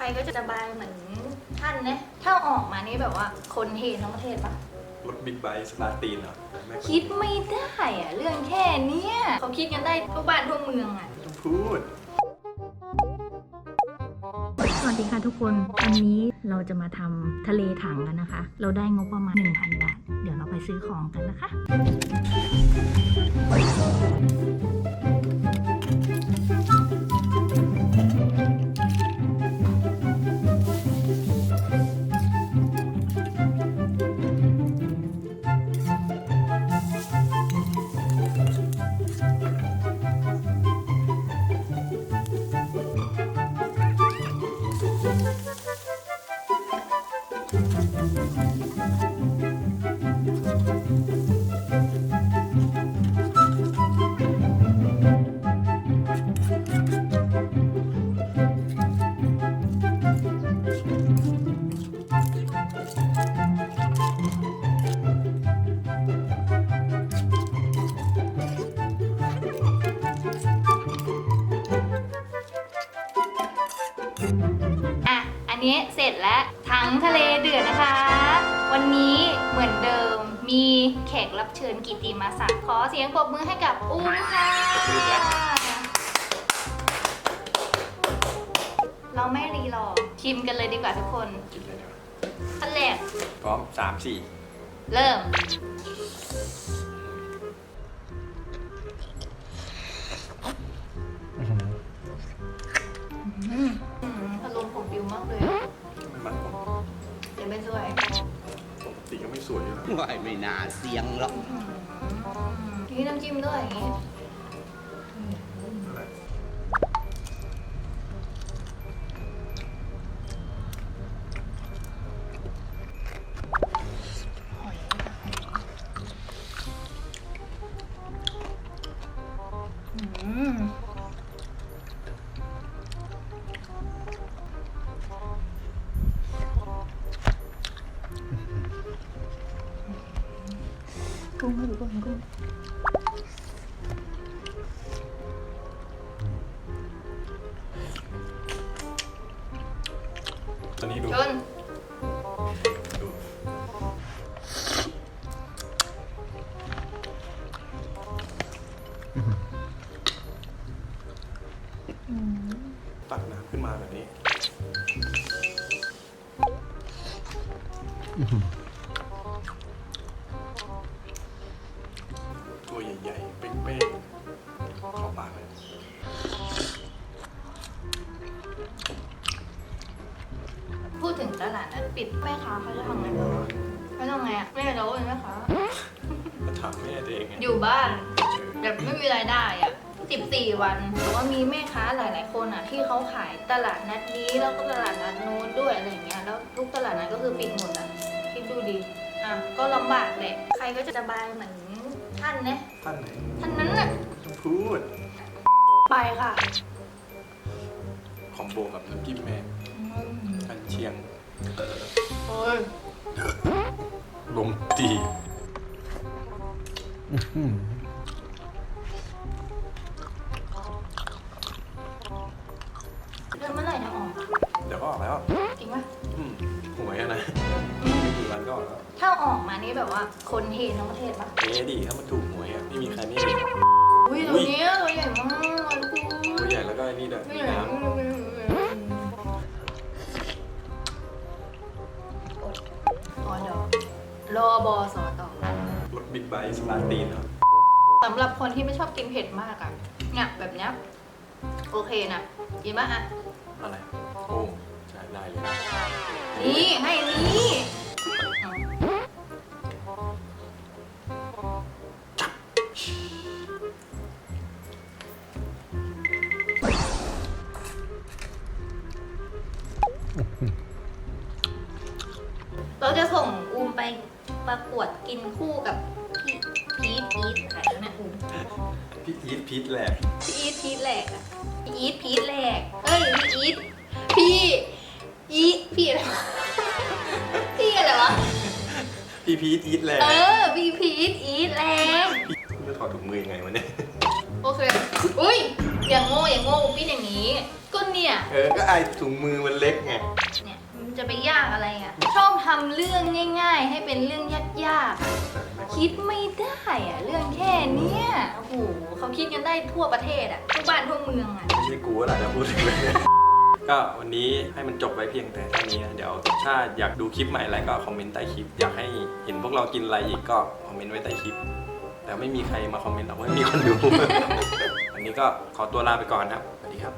ใครก็จะสบายเหมือนท่านนะถ้าออกมานี่แบบว่าคนเททั้งประเทศปะรถบิ๊กไบค์สตาร์ทตีนเหรอแม่งคิดไม่ได้อะเรื่องแค่เนี้ยเขาคิดกันได้ทั่วบ้านทั่วเมืองอะไม่ต้องพูด สวัสดีค่ะทุกคนวันนี้เราจะมาทำทะเลถังกันนะคะ เราได้งบประมาณ 1,000 บาท เดี๋ยวเราไปซื้อของกันนะคะ อะ อันนี้เสร็จแล้วทั้งทะเลเดือดนะคะ วันนี้เหมือนเดิมมีแขกรับเชิญกิตติมาศักดิ์ขอเสียงปรบมือให้กับอุ้มค่ะ เราไม่รีรอชิมกันเลยดีกว่าทุกคนกินเลยดีกว่าขั้นแรกพร้อมสามสี่เริ่ม ดี๋ยวเป็นสวย ปกติก็ไม่สวยอยู่แล้วว่ายไม่น่าเสียงหรอกอืมนี่น้ำจิ้มด้วยอย่างงี้ กุ้งไม่รู้กุ้งกุ้งตอนนี้ดูชนดูตักน้ำขึ้นมาแบบนี้ ปิดแม่ค้าเขาจะทำไงบ้างไม่ต้องไงอะแม่เราเป็นแม่ค้ามาถามแม่ตัวเองไงอยู่บ้าน แบบไม่มีรายได้อะ14 วันแต่ว่ามีแม่ค้าหลาย ๆ คนอะที่เขาขายตลาดนัดนี้แล้วก็ตลาดนัดโน้นด้วยอะไรอย่างเงี้ยแล้วทุกตลาดนัดก็คือปิดหมดอะคิดดูดิอะก็ลำบากแหละใครก็จะสบายเหมือนท่านนะท่านไหนท่านนั้นน่ะไม่ต้องพูด ไปค่ะ คอมโบกับน้ำจิ้มแม่ท่านเชียงโอ้ย ลมตีเรื่องเมื่อไหร่จะออกเดี๋ยวก็ออกแล้วจริงปะอืมหวยอะนะไม่กี่วันก็ออกแล้วถ้าออกมานี่แบบว่า คนเททั้งประเทศปะเอ๊ะดิถ้ามันถูกหวยอะไม่มีใครไม่เห็นอุ้ยตัวเนี้ยตัวใหญ่มากทุกคนตัวใหญ่แล้วก็ไอ้นี่ด้วยมีน้อ๋ รอบอสอต่อำรถบิ๊กไบค์สตาร์ทตีนเหรอสำหรับคนที่ไม่ชอบกินเผ็ดมากอะเนี่ยแบบเนี้ยโอเคนะกินปะอะอะไรโอ้ใช่ได้เลยนี่ให้นี่เราจะส่งอูมไป ประกวดกินคู่กับพี่พีทอีทอะไรนั่นนะอูมพี่อีทพีทแหลกพี่อีทพีทแหลกอะพี่อีทพีทแหลกเอ้ยพี่อีทพี่อีทพี่อะไรวะพี่อะไรวะพี่พีทอีทแหลกเออพี่พีทอีทแหลกจะถอดถุงมือยังไงวะเนี่ยโอเคอุ้ยอย่างโง่อย่างโง่พี่อย่างนี้ก็ก็เนี่ยเออก็ไอถุงมือมันเล็กไงเนี่ยมัน จะไปยากอะไรอะ ชอบทำเรื่องง่าย ๆ ให้เป็นเรื่องยากๆ คิดไม่ได้อะ เรื่องแค่เนี้ยโอ้โหเขาคิดกันได้ทั่วประเทศอะทั่วบ้านทั่วเมืองอะ ไม่ใช่กูอะไรจะพูดถึงเลย ก็วันนี้ให้มันจบไว้เพียงแต่เท่านี้นะเดี๋ยวถ้าอยากดูคลิปใหม่อะไรก็คอมเมนต์ใต้คลิป อยากให้เห็นพวกเรากินอะไรอีกก็คอมเมนต์ไว้ใต้คลิป แต่ไม่มีใครมาคอมเมนต์หรอกไม่มีคนดู วันนี้ก็ขอตัวลาไปก่อนครับสวัสดีครับ